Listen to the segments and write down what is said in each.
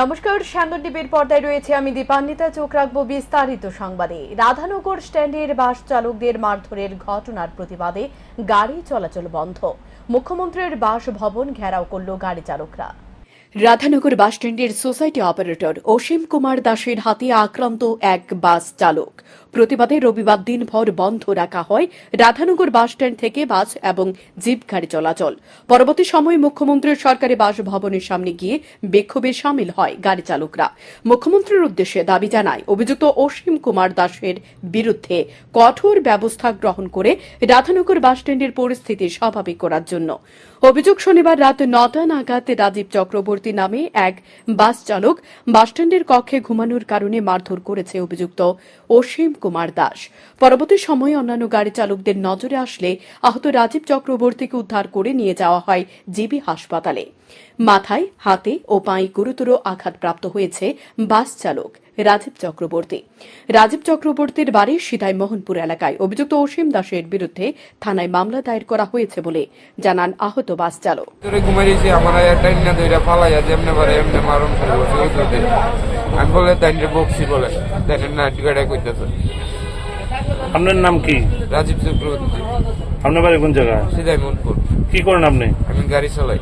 নমস্কার স্যান্দন টিভির পর্দায় রয়েছে আমি দীপান্বিতা, চোখ রাখব বিস্তারিত সংবাদে। রাধানগর স্ট্যান্ডের বাস চালকদের মারধরের ঘটনার প্রতিবাদে গাড়ি চলাচল বন্ধ। মুখ্যমন্ত্রীর বাস ভবন ঘেরাও করল গাড়ি চালকরা। রাধানগর বাস স্ট্যান্ডের সোসাইটি অপারেটর অসীম কুমার দাসের হাতে আক্রান্ত এক বাস চালক। প্রতিবাদে রবিবার দিনভর বন্ধ রাখা হয় রাধানগর বাস স্ট্যান্ড থেকে বাস এবং জিপ গাড়ি চলাচল। পরবর্তী সময়ে মুখ্যমন্ত্রীর সরকারি বাসভবনের সামনে গিয়ে বিক্ষোভে সামিল হয় গাড়ি চালকরা। মুখ্যমন্ত্রীর উদ্দেশ্যে দাবি জানায়, অভিযুক্ত অসীম কুমার দাসের বিরুদ্ধে কঠোর ব্যবস্থা গ্রহণ করে রাধানগর বাস স্ট্যান্ডের পরিস্থিতি স্বাভাবিক করার জন্য। অভিযোগ, শনিবার রাত নটা নাগাদ রাজীব চক্রবর্তী নামে এক বাস চালক বাসস্ট্যান্ডের কক্ষে ঘুমানোর কারণে মারধর করেছে অভিযুক্ত অসীম কুমার দাস। পরবর্তী সময়ে অন্যান্য গাড়ি চালকদের নজরে আসলে আহত রাজীব চক্রবর্তীকে উদ্ধার করে নিয়ে যাওয়া হয় জিবি হাসপাতালে। মাথায়, হাতে ও পায়ে গুরুতর আঘাতপ্রাপ্ত হয়েছে বাস চালক রাজীব চক্রবর্তী। রাজীব চক্রবর্তীর বাড়ি সিধাই মোহনপুর এলাকায়। অভিযুক্ত অসীম দাসের বিরুদ্ধে থানায় মামলা দায়ের করা হয়েছে বলে জানান আহত বাস চালক। আমি বলে তাইনে বকছি বলে। তাইনে না টিকাটা কইতেছে। আপনার নাম কি? রাজীব চক্রবর্তী। আপনার বাড়ি কোন জায়গায়? সিধাই মনপুর কি করেন আপনি? আমি গাড়ি চালাই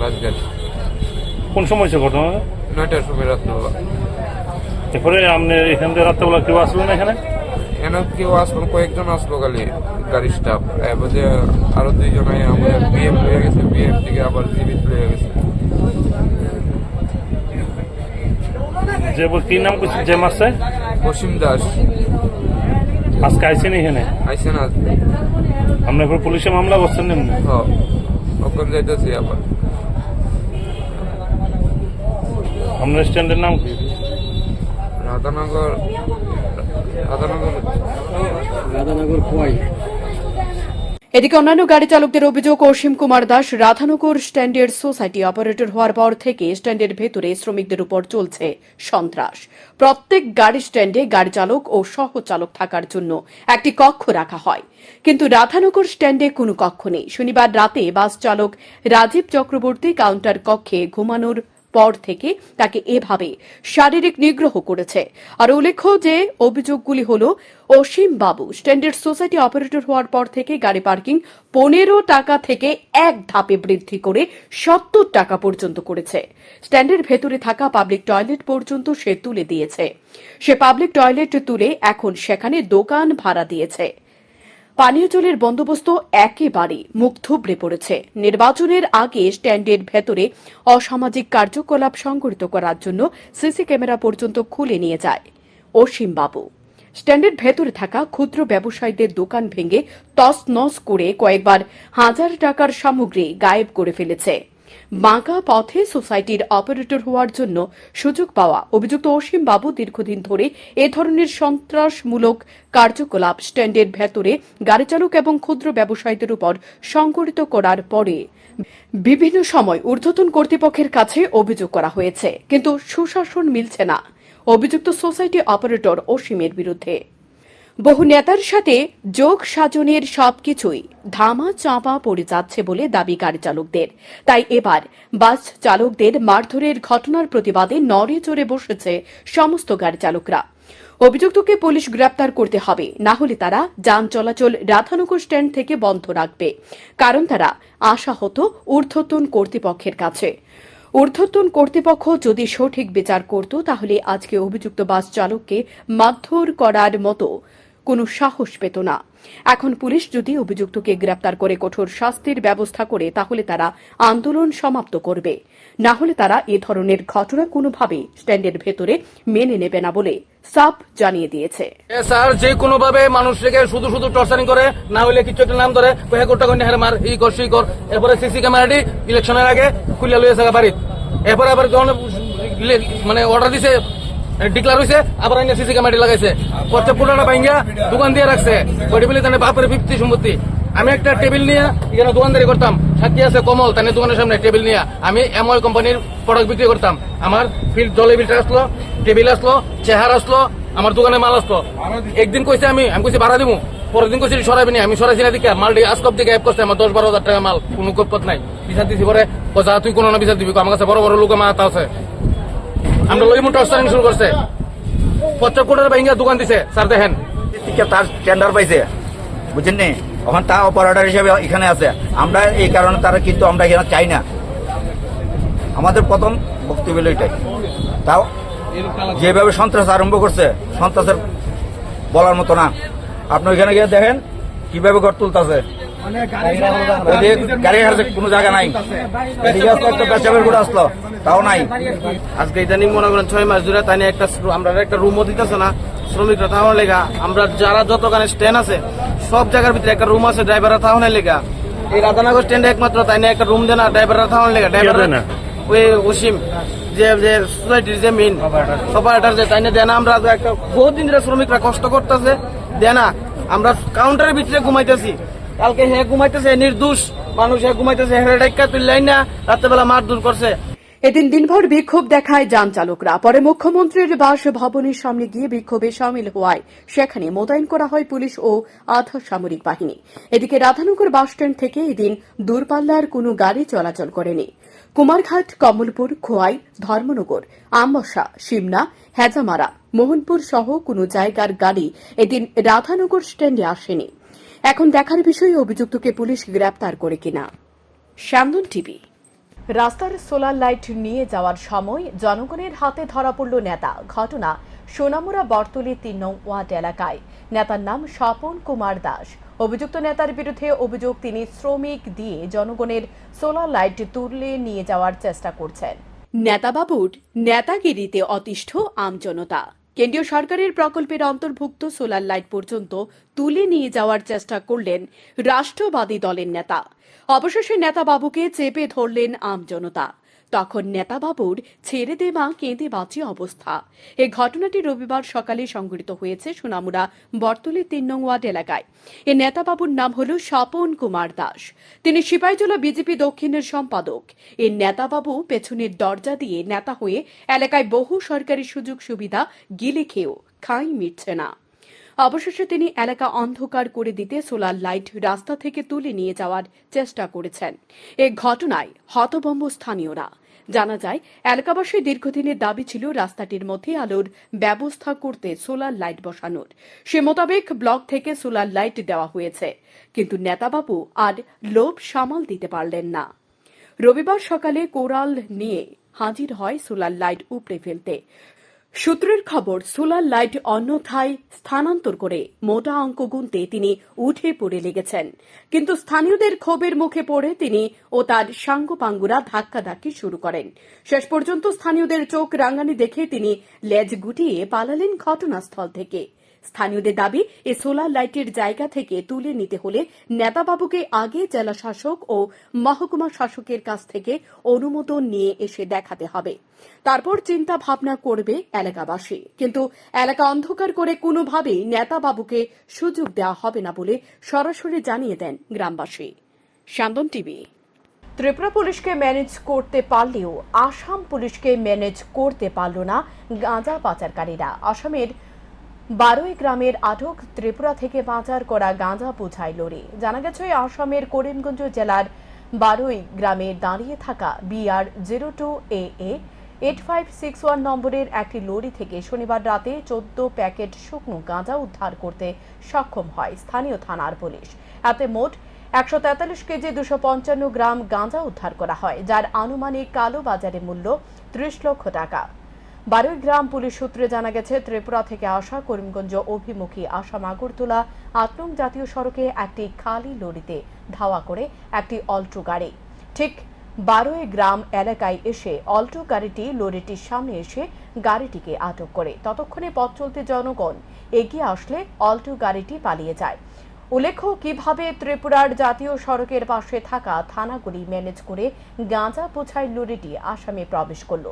বাস গাড়ি। কোন সময় সে ঘটনা? নয়টার সময় রাত্রবেলা। এরপরে আপনি এখান থেকে রাত্রেবেলা কেউ আসলো না এখানে? এন কেউ আসলো কয়েকজন আসলো খালি গাড়ি স্টাফ এবারে আরও দুইজন আমাদের বিএম হয়ে গেছে বিএম থেকে আবার জীবিত হয়ে গেছে। যে বল- কি নাম করছে যে মাসে অসীম দাস। আজকে আইসেন এখানে? আইসেন আজ আপনি এরপর পুলিশে মামলা করছেন না হ। ওখানে যাইতেছি আবার। আপনার স্ট্যান্ডের নাম কি? রাধানগর রাধানগর এদিকে অন্যান্য গাড়ি চালকদের অভিযোগ, অসীম কুমার দাস রাধানগর স্ট্যান্ডের সোসাইটি অপারেটর হওয়ার পর থেকে স্ট্যান্ডের ভেতরে শ্রমিকদের উপর চলছে সন্ত্রাস। প্রত্যেক গাড়ি স্ট্যান্ডে গাড়ি চালক ও সহ চালক থাকার জন্য একটি কক্ষ রাখা হয়। কিন্তু রাধানগর স্ট্যান্ডে কোনো কক্ষ নেই। শনিবার রাতে বাস চালক রাজীব চক্রবর্তী কাউন্টার কক্ষে ঘুমানোর পর থেকে তাকে এভাবে শারীরিক নিগ্রহ করেছে। আর উল্লেখ্য যে অভিযোগগুলি হল, অসীম বাবু স্ট্যান্ডার্ড সোসাইটি অপারেটর হওয়ার পর থেকে গাড়ি পার্কিং পনেরো টাকা থেকে এক ধাপে বৃদ্ধি করে সত্তর টাকা পর্যন্ত করেছে। স্ট্যান্ডের ভেতরে থাকা পাবলিক টয়লেট পর্যন্ত সে তুলে দিয়েছে। সে পাবলিক টয়লেট তুলে এখন সেখানে দোকান ভাড়া দিয়েছে। পানীয় জলের বন্দোবস্ত একেবারে মুখ থুবড়ে পড়েছে। নির্বাচনের আগে স্ট্যান্ডের ভেতরে অসামাজিক কার্যকলাপ সংগঠিত করার জন্য সিসি ক্যামেরা পর্যন্ত খুলে নিয়ে যায়। অসীম বাবু, স্ট্যান্ডের ভেতরে থাকা ক্ষুদ্র ব্যবসায়ীদের দোকান ভেঙে তস নস করে কয়েকবার হাজার টাকার সামগ্রী গায়েব করে ফেলেছে। বাঁকা পথে সোসাইটির অপারেটর হওয়ার জন্য সুযোগ পাওয়া অভিযুক্ত অসীম বাবু দীর্ঘদিন ধরে এ ধরনের সন্ত্রাসমূলক কার্যকলাপ স্ট্যান্ডের ভেতরে গাড়ি চালক এবং ক্ষুদ্র ব্যবসায়ীদের উপর সংগঠিত করার পরে বিভিন্ন সময় ঊর্ধ্বতন কর্তৃপক্ষের কাছে অভিযোগ করা হয়েছে, কিন্তু সুশাসন মিলছে না। অভিযুক্ত সোসাইটি অপারেটর অসীমের বিরুদ্ধে। বহু নেতার সাথে যোগ সাজনের সবকিছুই ধামা চাপা পড়ে যাচ্ছে বলে দাবি গাড়ি চালকদের তাই এবার বাস চালকদের মারধরের ঘটনার প্রতিবাদে নড়ে চড়ে বসেছে সমস্ত গাড়ি চালকরা অভিযুক্তকে পুলিশ গ্রেপ্তার করতে হবে, না হলে তারা যান চলাচল রাধানগর স্ট্যান্ড থেকে বন্ধ রাখবে, কারণ তারা আশাহত ঊর্ধ্বতন কর্তৃপক্ষের কাছে। ঊর্ধ্বতন কর্তৃপক্ষ যদি সঠিক বিচার করত, তাহলে আজকে অভিযুক্ত বাস চালককে মারধর করার মতো কোনো সাহস পেত না। এখন পুলিশ যদি অভিযুক্তকে গ্রেপ্তার করে কঠোর শাস্তির ব্যবস্থা করে, তাহলে তারা আন্দোলন সমাপ্ত করবে। না হলে তারা এ ধরনের ঘটনা কোনোভাবেই স্ট্যান্ডের ভেতরে মেনে নেবে না বলে সাপ জানিয়ে দিয়েছে। স্যার, যে কোনো ভাবে মানুষকে শুধু শুধু টর্চারিং করে, না হলে কিছু একটা নাম ধরে কোটা কন্যা হারে মার, ই কর কর। এরপরে সিসি ক্যামেরাটি ইলেকশনের আগে খুলে লইয়া থাকা বাড়িত। এরপরে আবার মানে অর্ডার দিছে ডিক্লার হয়েছে আবার আইনে সিসি ক্যামেরাটি লাগাইছে। পড়তে পুরোটা ভাঙ্গিয়া দোকান দিয়ে রাখছে। ওইটি বলে তাহলে বাপের ফিফটি সম্পত্তি আমি একটা টেবিল নিয়ে এখানে দোকানদারি করতাম। সাক্ষী আছে কমল তার দোকানের সামনে টেবিল নিয়ে। আমি এমআই কোম্পানির প্রোডাক্ট বিক্রি করতাম। আমার ফিল্ড জলে বিলটা আসলো টেবিল আসলো, চেহার আসলো, আমার দোকানে মাল আসতো একদিন কইছে আমি আমি কইছি ভাড়া দিব পরের দিন কইছি সরাইবি নি। আমি সরাইছি না দিকে। মালটি আজকব দিকে অ্যাপ করছে। আমার দশ বারো হাজার টাকা মাল। কোনো গপত নাই। বিচার দিছি পরে যা তুই কোনো না বিচার দিবি। আমার কাছে বড় বড় লোক আমার আছে। আমরা লইমু টর্চারিং শুরু করছে। পঞ্চাশ কোটির ভাইঙ্গা দোকান দিছে, স্যার দেখেন। তার টেন্ডার পাইছে। বুঝছেন নি? এখন তা অপারেটর হিসেবে এখানে আছে। আমরা এই কারণে তারা কিন্তু আমরা এখানে চাই না। আমাদের প্রথম বক্তব্য হলো এটাই। তাও যেভাবে সন্ত্রাস আরম্ভ করছে, সন্ত্রাসের বলার মতো না। আপনি ওইখানে গিয়ে দেখেন কীভাবে ঘর তুলতেছে। গাড়ি হারছে কোনো জায়গা নাই। একটা পেশাবের করে আসলো তাও নাই। আজকে ইদানিং মনে করেন ছয় মাস ধরে তাই একটা আমরা একটা রুমও দিতেছে না শ্রমিকরা তাহলে লেগা আমরা যারা যতখানে স্ট্যান্ড আছে সব জায়গার ভিতরে একটা রুম আছে ড্রাইভাররা তাহলে লেগা। এই রাধানগর স্ট্যান্ডে একমাত্র তাই নিয়ে একটা রুম দেয় না ড্রাইভাররা তাহলে লেগা। ড্রাইভার ওই অসীম যে যে সোসাইটির যে মেন অপারেটার যে তাই নিয়ে দেয় না। আমরা একটা বহুত দিন ধরে শ্রমিকরা কষ্ট করতেছে দেয় না। আমরা কাউন্টারের ভিতরে ঘুমাইতেছি। কালকে হে ঘুমাইতেছে, নির্দোষ। মানুষ হে ঘুমাইতেছে হে ডাক্কা তুললাই না, রাত্রেবেলা মারধর করছে। এদিন দিনভর বিক্ষোভ দেখায় যান চালকরা। পরে মুখ্যমন্ত্রীর বাসভবনের সামনে গিয়ে বিক্ষোভে সামিল হওয়ায় সেখানে মোতায়েন করা হয় পুলিশ ও আধা সামরিক বাহিনী। এদিকে রাধানগর বাসস্ট্যান্ড থেকে এদিন দূরপাল্লার কোনো গাড়ি চলাচল করেনি। কুমারঘাট, কমলপুর, খোয়াই, ধর্মনগর আমবসা সিমনা, হেজামারা, মোহনপুর সহ কোনো জায়গার গাড়ি এদিন রাধানগর স্ট্যান্ডে আসেনি। এখন দেখার বিষয়ে অভিযুক্তকে পুলিশ গ্রেপ্তার করে কিনা। শ্যামদন টিভি। রাস্তার সোলার লাইট নিয়ে যাওয়ার সময় জনগণের হাতে ধরা পড়ল নেতা। ঘটনা সোনামুরা বর্তলি তিন নং ওয়ার্ড এলাকায়। নেতার নাম স্বপন কুমার দাস। অভিযুক্ত নেতার বিরুদ্ধে অভিযোগ তিনি শ্রমিক দিয়ে জনগণের সোলার লাইট তুলে নিয়ে যাওয়ার চেষ্টা করছেন। নেতাবাবুর নেতাগিরিতে অতিষ্ঠ আমজনতা। কেন্দ্রীয় সরকারের প্রকল্পের অন্তর্ভুক্ত সোলার লাইট পর্যন্ত তুলে নিয়ে যাওয়ার চেষ্টা করলেন রাষ্ট্রবাদী দলের নেতা। অবশেষে নেতা বাবুকে চেপে ধরলেন আমজনতা তখন নেতাবাবুর ছেড়ে দেওয়া কেঁদে বাঁচি অবস্থা। এই ঘটনাটি রবিবার সকালে সংঘটিত হয়েছে সোনামুড়া বর্তলি তিন নং ওয়ার্ড এলাকায়। এ নেতাবাবুর নাম হল স্বপন কুমার দাস। তিনি সিপাহীজলা বিজেপি দক্ষিণের সম্পাদক। এই নেতাবাবু পেছনের দরজা দিয়ে নেতা হয়ে এলাকায় বহু সরকারি সুযোগ সুবিধা গিলে খেয়েও খাই মিটছে না। অবশেষে তিনি এলাকা অন্ধকার করে দিতে সোলার লাইট রাস্তা থেকে তুলে নিয়ে যাওয়ার চেষ্টা করেছেন। এ ঘটনায় হতভম্ব স্থানীয়রা। জানা যায় এলাকাবাসী দীর্ঘদিনের দাবি ছিল রাস্তাটির মধ্যে আলোর ব্যবস্থা করতে সোলার লাইট বসানোর। সে মোতাবেক ব্লক থেকে সোলার লাইট দেওয়া হয়েছে। কিন্তু নেতাবাবু আর লোভ সামাল দিতে পারলেন না। রবিবার সকালে কোরাল নিয়ে হাজির হয় সোলার লাইট উপড়ে ফেলতে। সূত্রের খবর, সোলার লাইট অন্যথায় স্থানান্তর করে মোটা অঙ্ক গুনতে তিনি উঠে পড়ে লেগেছেন। কিন্তু স্থানীয়দের ক্ষোভের মুখে পড়ে তিনি ও তার সাঙ্গপাঙ্গুরা ধাক্কাধাক্কি শুরু করেন। শেষ পর্যন্ত স্থানীয়দের চোখ রাঙানি দেখে তিনি লেজ গুটিয়ে পালালেন ঘটনাস্থল থেকে। স্থানীয়দের দাবি, এ সোলার লাইটের জায়গা থেকে তুলে নিতে হলে নেতাবাবুকে আগে জেলা শাসক ও মহকুমা শাসকের কাছ থেকে অনুমোদন নিয়ে এসে দেখাতে হবে। তারপর চিন্তা ভাবনা করবে এলাকাবাসী। কিন্তু এলাকা অন্ধকার করে কোনোভাবেই নেতাবাবুকে সুযোগ দেওয়া হবে না বলে সরাসরি জানিয়ে দেন গ্রামবাসী। শান্তন টিভি। ত্রিপুরা পুলিশকে ম্যানেজ করতে পারলেও আসাম পুলিশকে ম্যানেজ করতে পারল না গাঁজা পাচারকারীরা। আসামের বারোই গ্রামের আটক ত্রিপুরা থেকে পাচার করা গাঁজা বোঝাই লরি। জানা গেছে, আসামের করিমগঞ্জ জেলার বারোই গ্রামে দাঁড়িয়ে থাকা BR zero two A eight five six one নম্বরের একটি লরি থেকে শনিবার রাতে চোদ্দ প্যাকেট শুকনো গাঁজা উদ্ধার করতে সক্ষম হয় স্থানীয় থানার পুলিশ। এতে মোট একশো তেতাল্লিশ কেজি দুশো পঞ্চান্ন গ্রাম গাঁজা উদ্ধার করা হয়, যার আনুমানিক কালো বাজারে মূল্য ত্রিশ লক্ষ টাকা। বারোই গ্রাম পুলিশ সূত্রে জানা গেছে, ত্রিপুরা থেকে আসা করিমগঞ্জ অভিমুখী আসাম আগরতলা আটনং জাতীয় সড়কে একটি খালি লরিতে ধাওয়া করে একটি অল্টো গাড়ি। ঠিক বারোই গ্রাম এলাকায় এসে অল্টো গাড়িটি লরিটির সামনে এসে গাড়িটিকে আটক করে। ততক্ষণে পথ চলতে জনগণ এগিয়ে আসলে অল্টো গাড়িটি পালিয়ে যায়। উল্লেখ্য, কীভাবে ত্রিপুরার জাতীয় সড়কের পাশে থাকা থানাগুলি ম্যানেজ করে গাঁজা বোঝাই লরিটি আসামে প্রবেশ করল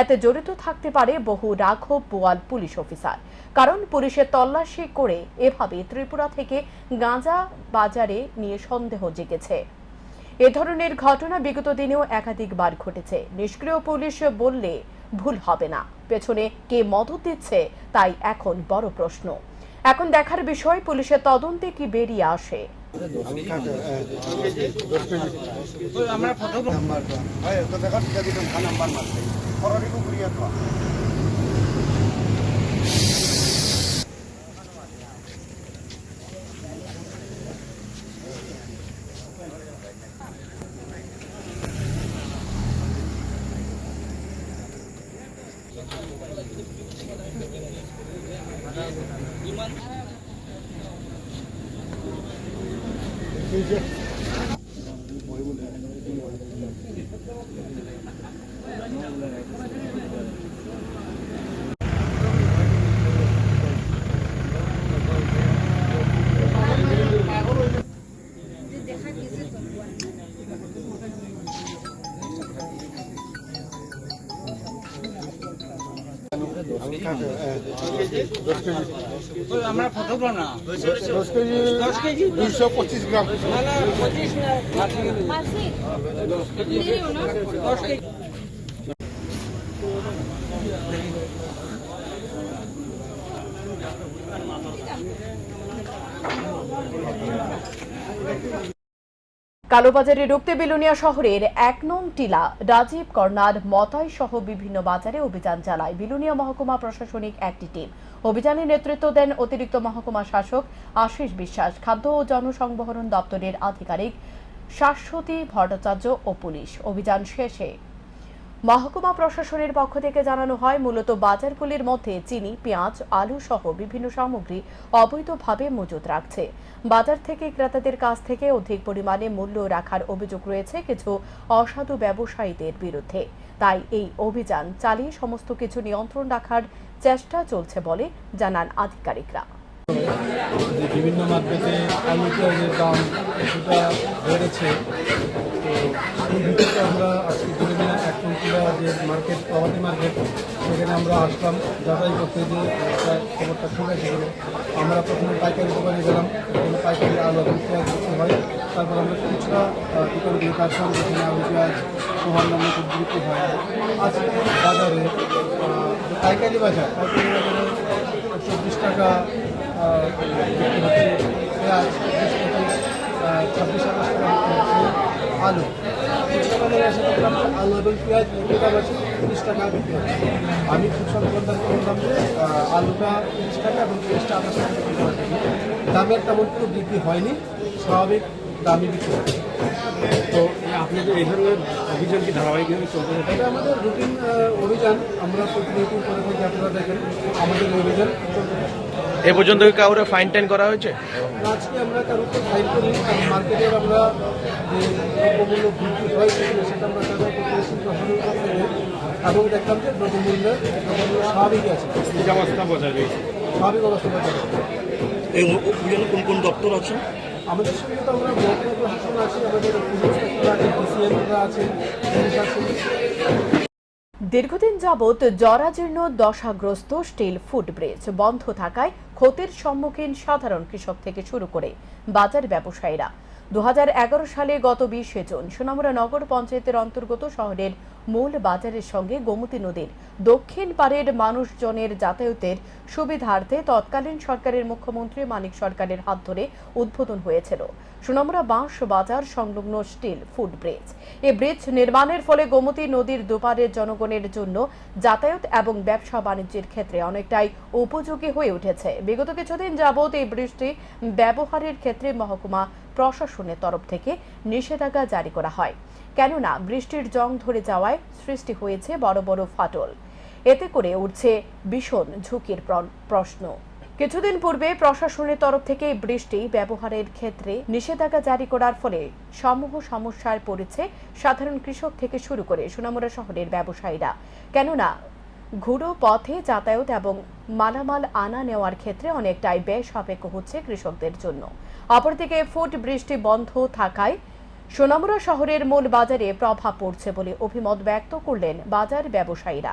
এতে জড়িত থাকতে পারে বহু রাঘব বোয়াল পুলিশ অফিসার। কারণ পুলিশের তল্লাশি করে এভাবে ত্রিপুরা থেকে গাঁজা বাজারে নিয়ে সন্দেহ জেগেছে। এ ধরনের ঘটনা বিগত দিনেও একাধিকবার ঘটেছে। নিষ্ক্রিয় পুলিশ বললে ভুল হবে না। পেছনে কে মদত দিচ্ছে তাই এখন বড় প্রশ্ন। এখন দেখার বিষয় পুলিশের তদন্তে কি বেরিয়ে আসে? নাম্বার হয় তো দেখা দিতে দিতাম খান নাম্বার মারতে পরে ঘুরিয়ে দশ কেজি। দুইশো পঁচিশ গ্রাম কালোবাজারে রুখতে বিলুনিয়া শহরের এক নং টিলা, রাজীব কর্নার, মতাই সহ বিভিন্ন বাজারে অভিযান চালায় বিলুনিয়া মহকুমা প্রশাসনিক একটি টিম। অভিযানে নেতৃত্ব দেন অতিরিক্ত মহকুমা শাসক আশিস বিশ্বাস, খাদ্য ও জনসংবহন দপ্তরের আধিকারিক শাশ্বতী ভট্টাচার্য ও পুলিশ। অভিযান শেষে মহকুমা প্রশাসনের পক্ষ থেকে জানানো হয়, মূলত বাজারগুলির মধ্যে চিনি, পেঁয়াজ, আলু সহ বিভিন্ন সামগ্রী অবৈধভাবে মজুত রাখছে। বাজার থেকে ক্রেতাদের কাছ থেকে অধিক পরিমাণে মূল্য রাখার অভিযোগ রয়েছে কিছু অসাধু ব্যবসায়ীদের বিরুদ্ধে। তাই এই অভিযান চালিয়ে সমস্ত কিছু নিয়ন্ত্রণ রাখার চেষ্টা চলছে বলে জানান আধিকারিকরা। বিভিন্ন মার্কেটে আলু পেঁয়াজের দাম কিছুটা বেড়েছে। তো আমরা আজকে কুইন্টাল যে মার্কেট প্রভাতী মার্কেট সেখানে আমরা আসলাম, যাচাই করতে যে খবরটা শুনে সেখানে আমরা প্রথমে পাইকারি দোকানে গেলাম পাইকারি আলু পেঁয়াজ বিক্রি হয়। তারপর আমরা খুচরা দোকানে গিয়ে তার সঙ্গে আলু, পেঁয়াজ সহ অন্যান্য সবজি বিক্রি হয়। আজকে বাজারে পাইকারি বাজার, পাইকারি বাজারে চব্বিশ টাকা বিক্রি হচ্ছে পেঁয়াজ ছাব্বিশ টাকা, আলু। আলু এবং পেঁয়াজ বিক্রি দাম আছে তিরিশ টাকা বিক্রি আমি খুচরা দোকানদারকে বললাম যে আলুটা তিরিশ টাকা এবং পেঁয়াজটা আঠাশ টাকা বিক্রি দামের তেমন কোনো বৃদ্ধি হয়নি স্বাভাবিক দামই বিক্রি হচ্ছে তো আপনাদের এই ধরনের অভিযান কি ধারাবাহিকভাবে চলতে এটা আমাদের রুটিন অভিযান, আমরা প্রতিনিয়ত করে আপনারা দেখেন। আমাদের অভিযান চলতে এ পর্যন্ত কি কাউরে ফাইন টাইন করা হয়েছে? আজকে আমরা কারোকে ফাইল করি মার্কেটের আমরা যে দ্রব্যমূল্য বৃদ্ধি হয়েছে সেটা আমরা এবং দেখলাম যে দ্রব্যমূল্য স্বাভাবিকই আছে। বজায় রয়েছে স্বাভাবিক অবস্থা বজায়। এই অভিযানে কোন কোন দপ্তর আছে? আমাদের সঙ্গে তো আমরা মহকুমা প্রশাসন আছে আমাদের পুলিশ আছে ডিসিএমরা আছে পুলিশ আছে। দীর্ঘদিন যাবৎ জরাজীর্ণ দশাগ্রস্ত স্টিল ফুড ব্রিজ বন্ধ থাকায় ক্ষতির সম্মুখীন সাধারণ কৃষক থেকে শুরু করে বাজার ব্যবসায়ীরা। দু হাজার এগারো সালে গত বিশে জুন সোনামুড়া নগর পঞ্চায়েতের অন্তর্গত শহরের মূল বাজারের সঙ্গে গোমতী নদীর। দক্ষিণ পাড়ের মানুষজনের যাতায়াতের সুবিধার্থে তৎকালীন সরকারের মুখ্যমন্ত্রী মানিক সরকারের হাত ধরে উদ্বোধন হয়েছিল। সুনামরা বাঁশ বাজার সংলগ্ন স্টিল ফুড ব্রিজ। এই ব্রিজ নির্মাণের ফলে গোমতী নদীর দুপারের জনগণের জন্য যাতায়াত এবং ব্যবসা বাণিজ্যের ক্ষেত্রে অনেকটাই উপযোগী হয়ে উঠেছে। বিগত কিছুদিন যাবৎ এই ব্রিজটি ব্যবহারের ক্ষেত্রে মহকুমা প্রশাসনের তরফ থেকে নিষেধাজ্ঞা জারি করা হয়। কেননা বৃষ্টির জং ধরে যাওয়ায় সৃষ্টি হয়েছে বড় বড় ফাটল। এতে করে উঠছে ভীষণ ঝুঁকির প্রশ্ন। কিছুদিন পূর্বে প্রশাসনের তরফ থেকে বৃষ্টি ব্যবহারের ক্ষেত্রে নিষেধাজ্ঞা জারি করার ফলে সমূহ সমস্যায় পড়েছে সাধারণ কৃষক থেকে শুরু করে সোনামুড়া শহরের ব্যবসায়ীরা। কেননা ঘুরো পথে যাতায়াত এবং মালামাল আনা নেওয়ার ক্ষেত্রে অনেকটাই ব্যয় সাপেক্ষ হচ্ছে কৃষকদের জন্য। অপরদিকে ফুট বৃষ্টি বন্ধ থাকায় সোনামুড়া শহরের মূল বাজারে প্রভাব পড়ছে বলে অভিমত ব্যক্ত করলেন বাজার ব্যবসায়ীরা।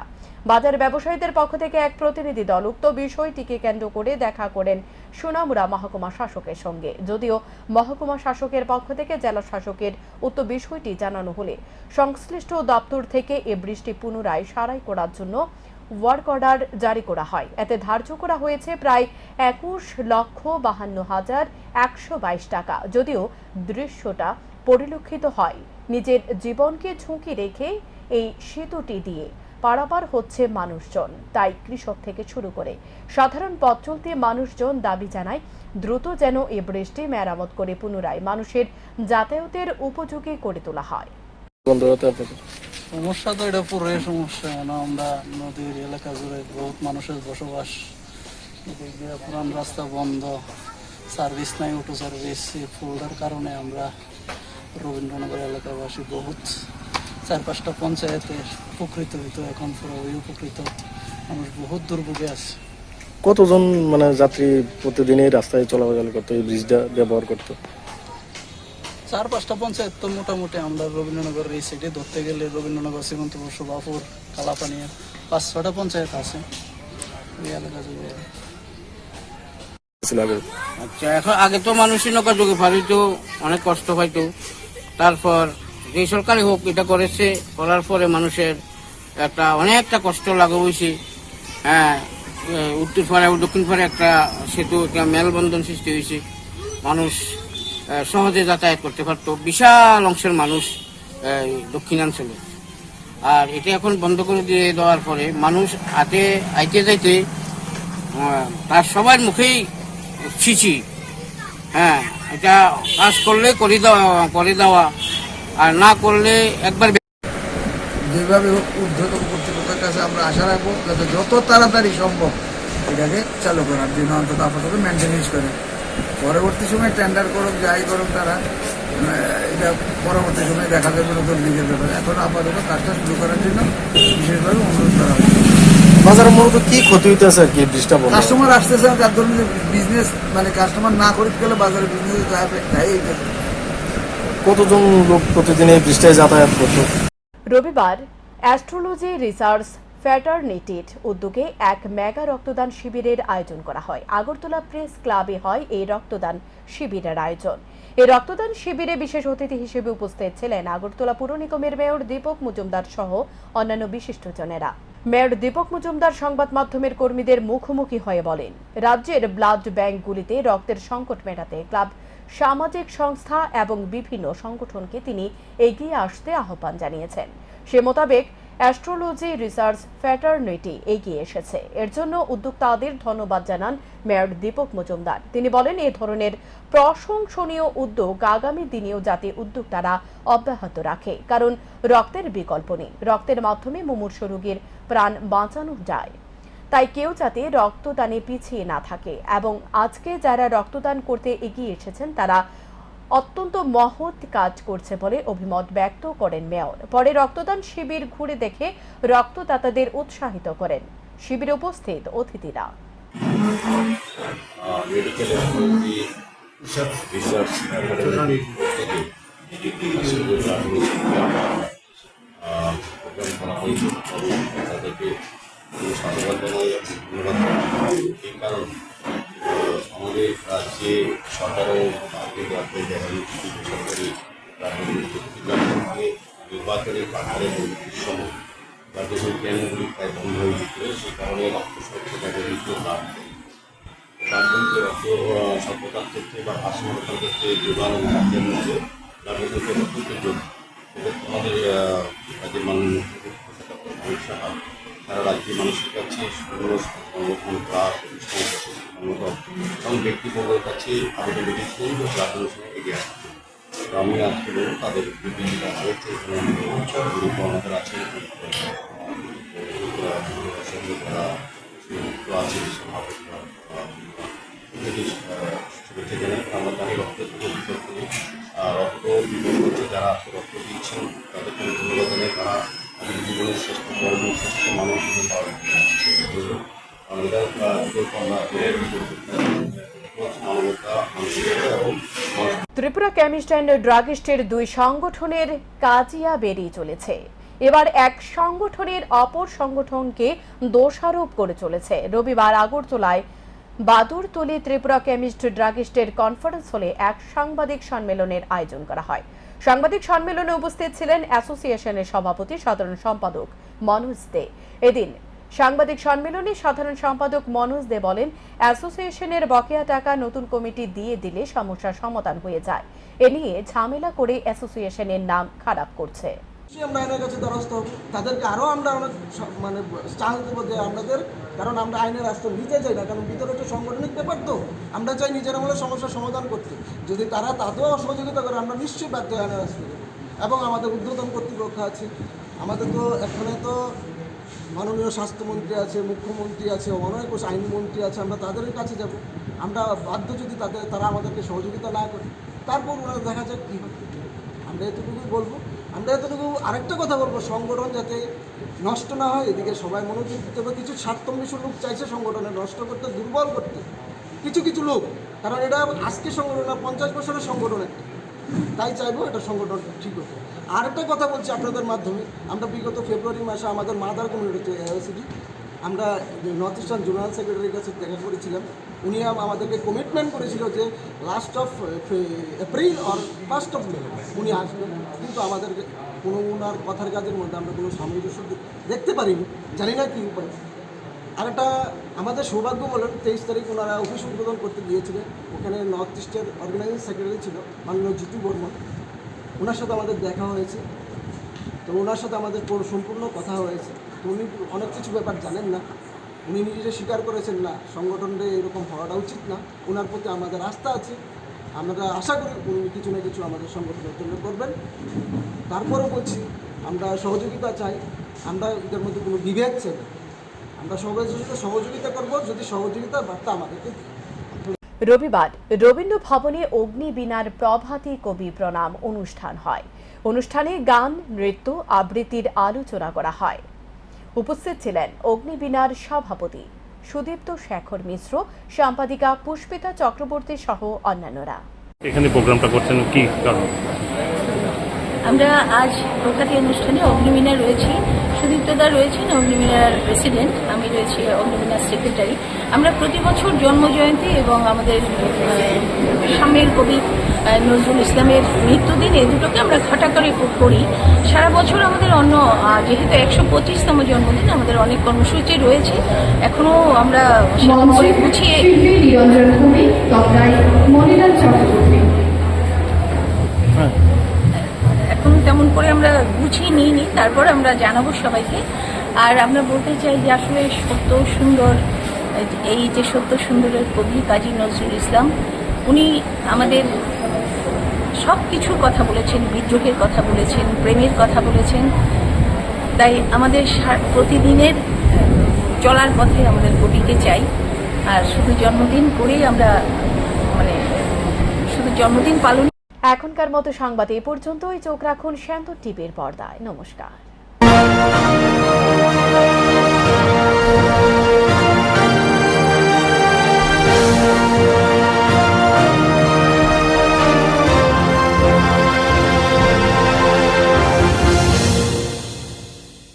বাজার ব্যবসায়ীদের পক্ষ থেকে এক প্রতিনিধি দল উক্ত বিষয়টিকে কেন্দ্র করে দেখা করেন সোনামুড়া মহকুমা শাসকের সঙ্গে। যদিও মহকুমা শাসকের পক্ষ থেকে জেলা শাসকের উক্ত বিষয়টি জানানো হলে সংশ্লিষ্ট দপ্তর থেকে এ বৃষ্টি পুনরায় সারাই করার জন্য ওয়ার্ক অর্ডার জারি করা হয়। এতে ধার্য করা হয়েছে প্রায় একুশ লক্ষ বাহান্ন হাজার একশো বাইশ টাকা। যদিও দৃশ্যটা পরিলক্ষিত হয়। নিজের জীবনকে ঝুঁকি রেখে এই সেতুটি দিয়ে পারাপার হচ্ছে মানুষজন। তাই কৃষক থেকে শুরু করে সাধারণ পথ চলতি মানুষজন দাবি জানায় দ্রুত যেন এ বৃষ্টি মেরামত করে পুনরায় মানুষের যাতায়াতের উপযোগী করে তোলা হয়। সমস্যা তো এটা পুরোই সমস্যা। মানে আমরা নদীর এলাকা জুড়ে বহুত মানুষের বসবাস। পুরান রাস্তা বন্ধ। সার্ভিস নাই অটো সার্ভিস এই ফুলটার কারণে আমরা রবীন্দ্রনগর এলাকাবাসী বহুত চার পাঁচটা পঞ্চায়েতের উপকৃত হইতো এখন পুরোই উপকৃত মানুষ বহুত দুর্ভোগে আছে কতজন মানে যাত্রী প্রতিদিন এই রাস্তায় চলাচল করতো, এই ব্রিজটা ব্যবহার করতো? চার পাঁচটা পঞ্চায়েত তো মোটামুটি আমরা রবীন্দ্রনগর এই সাইডে ধরতে গেলে রবীন্দ্রনগর শ্রীমন্তপুর শোভাপুর কালাপানিয়া পাঁচ ছটা পঞ্চায়েত আছে এই এলাকা জুড়ে আচ্ছা এখন আগে তো মানুষই নৌকা যোগে পারিতো অনেক কষ্ট পাইতো তারপর যে সরকারি হোক এটা করেছে, করার পরে মানুষের একটা অনেকটা কষ্ট লাগা হয়েছে হ্যাঁ উত্তর পাড়ে ও দক্ষিণ পাড়ে একটা সেতু, একটা মেলবন্ধন সৃষ্টি হয়েছে। মানুষ সহজে যাতায়াত করতে পারতো। বিশাল অংশের মানুষ দক্ষিণাঞ্চলে। আর এটা এখন বন্ধ করে দিয়ে দেওয়ার পরে মানুষ হাতে আইতে যাইতে তার সবার মুখেই ছিছি। হ্যাঁ এটা কাজ করলে করে দেওয়া করে দেওয়া। আর না করলে একবার যেভাবে ঊর্ধ্বতন কর্তৃপক্ষের কাছে আমরা আশা রাখব যাতে যত তাড়াতাড়ি সম্ভব এটাকে চালু করার জন্য অন্তত আপাতত মেনটেনেন্স করে। পরবর্তী সময় টেন্ডার করুক, যাই করুক তারা এটা পরবর্তী সময় দেখা যাবে নতুন দিকের ব্যাপারে। এখন আপাতত কাজটা শুরু করার জন্য বিশেষভাবে অনুরোধ করা হচ্ছে। বাজারে মূলত কি ক্ষতি হইতেছে আর কি কাস্টমার আসতেছে যার ধরনের বিজনেস মানে কাস্টমার না গেলে বাজারে বিজনেস যাবে কতজন লোক প্রতিদিন এই ব্রিজটায় যাতায়াত করতো? রবিবার অ্যাস্ট্রোলজি রিসার্চ ফ্যাটার্নিটির উদ্যোগে এক মেগা রক্তদান শিবিরের আয়োজন করা হয়। আগরতলা প্রেস ক্লাবে হয় এই রক্তদান শিবিরের আয়োজন। এই রক্তদান শিবিরে বিশেষ অতিথি হিসেবে উপস্থিত ছিলেন আগরতলা পুর নিগমের মেয়র দীপক মজুমদার সহ অন্যান্য বিশিষ্টজনেরা মেয়র দীপক মজুমদার সংবাদ মাধ্যমের কর্মীদের মুখোমুখি হয়ে বলেন, রাজ্যের ব্লাড ব্যাংকগুলিতে রক্তের সংকট মেটাতে ক্লাব সামাজিক সংস্থা এবং বিভিন্ন সংগঠনকে তিনি এগিয়ে আসতে আহ্বান জানিয়েছেন। সে মোতাবেক অ্যাস্ট্রোলজি রিসার্চ ফ্যাটার্নিটি এগিয়ে এসেছে। এর জন্য উদ্যোক্তাদের ধন্যবাদ জানান মেয়র দীপক মজুমদার। তিনি বলেন, এ ধরনের প্রশংসনীয় উদ্যোগ আগামী দিনেও যাতে উদ্যোক্তারা অব্যাহত রাখে, কারণ রক্তের বিকল্প নেই। রক্তের মাধ্যমে মুমূর্ষ রোগীর প্রাণ বাঁচানো যায়। তাই কেউ যাতে রক্তদানে পিছিয়ে না থাকে। এবং আজকে যারা রক্তদান করতে এগিয়ে এসেছেন, তারা অত্যন্ত মহৎ কাজ করছে বলে অভিমত ব্যক্ত করেন মেয়র। পরে রক্তদান শিবির ঘুরে দেখে রক্তদাতাদের উৎসাহিত করেন। শিবিরে উপস্থিত অতিথিরা। কারণ আমাদের রাজ্যে সরকারও আগে রাজ্যে দেখা যাচ্ছে নির্বাচনের কাঠারে সময় রাজ্যের কেন্দ্রগুলি প্রায় বন্ধ হয়ে যেত সেই কারণে রক্ত স্বচ্ছতাকে লাভ দেয় রক্ত সভ্যতার ক্ষেত্রে বা ভাষণতার ক্ষেত্রে যোগান রাজ্যের মধ্যে রাজনীতিকে অত্যন্ত যোগ আমাদের রাজ্যের মুখ্যমন্ত্রী অমিত শাহ সারা রাজ্যের মানুষের কাছে সুন্দর সংগঠন সংগঠন এবং ব্যক্তিবর্গের কাছে আবেদন এগিয়ে আমি আজকে বলব, তাদের বিভিন্ন আমাদের আছে রক্ত রক্ত যারা রক্ত দিচ্ছেন, তাদের আমি ধন্যবাদ জানাই তারা ত্রিপুরা কেমিস্ট অ্যান্ড ড্রাগিস্টের দুই সংগঠনের কাজিয়া বেরিয়ে চলেছে। এবার এক সংগঠনের অপর সংগঠনকে দোষারোপ করে চলেছে। রবিবার আগরতলায় বাদুরতলি ত্রিপুরা কেমিস্ট ড্রাগিস্টের কনফারেন্স হলে এক সাংবাদিক সম্মেলনের আয়োজন করা হয়। সাংবাদিক সম্মেলনে উপস্থিত ছিলেন অ্যাসোসিয়েশনের সভাপতি সাধারণ সম্পাদক মনোজ দে। এদিন সাংবাদিক সম্মেলনে সাধারণ সম্পাদক মনোজ দে বলেন, অ্যাসোসিয়েশনের বকেয়া টাকা নতুন কমিটি দিয়ে দিলে সমস্যার সমাধান হয়ে যায়। এ নিয়ে ঝামেলা করে অ্যাসোসিয়েশনের নাম খারাপ করছে। আমরা আইনের কাছে দ্বারস্থ। তাদেরকে আরও আমরা অনেক মানে চান্স দেবো যে আপনাদের কারণ আমরা আইনের রাস্তা নিতে চাই না, কারণ ভিতরে একটা সাংগঠনিক ব্যাপার তো। আমরা চাই নিজের আমলে সমস্যার সমাধান করতে। যদি তারা তাতেও সহযোগিতা করে, আমরা নিশ্চয়ই বাধ্য আইনের রাস্তা এবং আমাদের উদ্বোধন কর্তৃপক্ষ আছে। আমাদের তো এখানে তো মাননীয় স্বাস্থ্যমন্ত্রী আছে, মুখ্যমন্ত্রী আছে, অনেক আইনমন্ত্রী আছে, আমরা তাদের কাছে যাব। আমরা বাধ্য যদি তাদের তারা আমাদেরকে সহযোগিতা না করে, তারপর ওনারা দেখা যাক কী হয়। আমরা এতটুকুই বলব। আমরা এতটুকু আরেকটা কথা বলব, সংগঠন যাতে নষ্ট না হয়, এদিকে সবাই মনোযোগ দিতে হবে। কিছু স্বার্থন্বেষী লোক চাইছে সংগঠনে নষ্ট করতে, দুর্বল করতে। কিছু কিছু লোক, কারণ এটা আজকে সংগঠন না, পঞ্চাশ বছরের সংগঠন একটা। তাই চাইব এটা সংগঠন ঠিক হতো আরেকটা কথা বলছি আপনাদের মাধ্যমে, আমরা বিগত ফেব্রুয়ারি মাসে আমাদের মাদার কমিউনিটি এআইসিডি আমরা নর্থ ইস্টার্ন জেনারেল সেক্রেটারির কাছে দেখা করেছিলাম, উনি আমাদেরকে কমিটমেন্ট করেছিল যে last of April or first of May উনি আসবেন। কিন্তু আমাদেরকে কোনো ওনার কথার কাজের মধ্যে আমরা কোনো সামঞ্জস্য দেখতে পারিনি, জানি না কী উপায়। আর একটা আমাদের সৌভাগ্য বলেন, তেইশ তারিখ ওনারা অফিস উদ্বোধন করতে গিয়েছিলেন। ওখানে নর্থ ইস্টের অর্গানাইজিং সেক্রেটারি ছিল, মাননীয় জিতু বর্মন ওনার সাথে আমাদের দেখা হয়েছে। তো ওনার সাথে আমাদের পুরো সম্পূর্ণ কথা হয়েছে। তো উনি অনেক কিছু ব্যাপার জানেন না। উনি নিজে স্বীকার করেছেন না, সংগঠনটা এরকম হওয়াটা উচিত না। ওনার প্রতি আমাদের আস্থা আছে। আমরা আশা করি উনি কিছু না কিছু আমাদের সংগঠনের জন্য করবেন। তারপরেও বলছি, আমরা সহযোগিতা চাই। আমরা এদের মধ্যে কোনো বিভেদ চাই আমরা সবাই সহযোগিতা করব, যদি সহযোগিতার বার্তা আমাদেরকে রবিবার রবীন্দ্র ভবনে অগ্নিবীণার প্রভাতী কবি প্রণাম অনুষ্ঠান হয়। অনুষ্ঠানে গান, নৃত্য, আবৃত্তির আলোচনা করা হয়। উপস্থিত ছিলেন অগ্নিবীণার সভাপতি সুদীপ্ত শেখর মিশ্র সম্পাদিকা পুষ্পিতা চক্রবর্তী সহ অন্যান্যরা। এখানে প্রোগ্রামটা করছেন কি কারণ? আমরা আজ প্রখ্যাতি অনুষ্ঠানে অগ্নিমিনা রয়েছি। সুদীপ্তদা রয়েছেন অগ্নিমিনার প্রেসিডেন্ট রয়েছি অগ্নিমিনার সেক্রেটারি আমরা প্রতি বছর জন্মজয়ন্তী এবং আমাদের সামনের কবি নজরুল ইসলামের মৃত্যুদিন এই দুটোকে আমরা ঘাটা করে করি। সারা বছর আমাদের অন্য যেহেতু একশো পঁচিশতম জন্মদিন আমাদের অনেক কর্মসূচি রয়েছে। এখনও আমরা গুছিয়ে এখন তেমন করে আমরা গুছিয়ে নিইনি তারপর আমরা জানাব সবাইকে। আর আমরা বলতে চাই যে আসলে সত্য সুন্দর, এই যে সত্য সুন্দরের কবি কাজী নজরুল ইসলাম, উনি আমাদের সব কিছুর কথা বলেছেন, বিদ্রোহের কথা বলেছেন, প্রেমের কথা বলেছেন। তাই আমাদের প্রতিদিনের চলার পথে আমাদের কবিকে চাই। আর শুধু জন্মদিন করেই আমরা মানে শুধু জন্মদিন পালন এখনকার মতো সংবাদ এ পর্যন্তই। চোখ রাখুন শ্যান্ত টিভির পর্দায়। নমস্কার।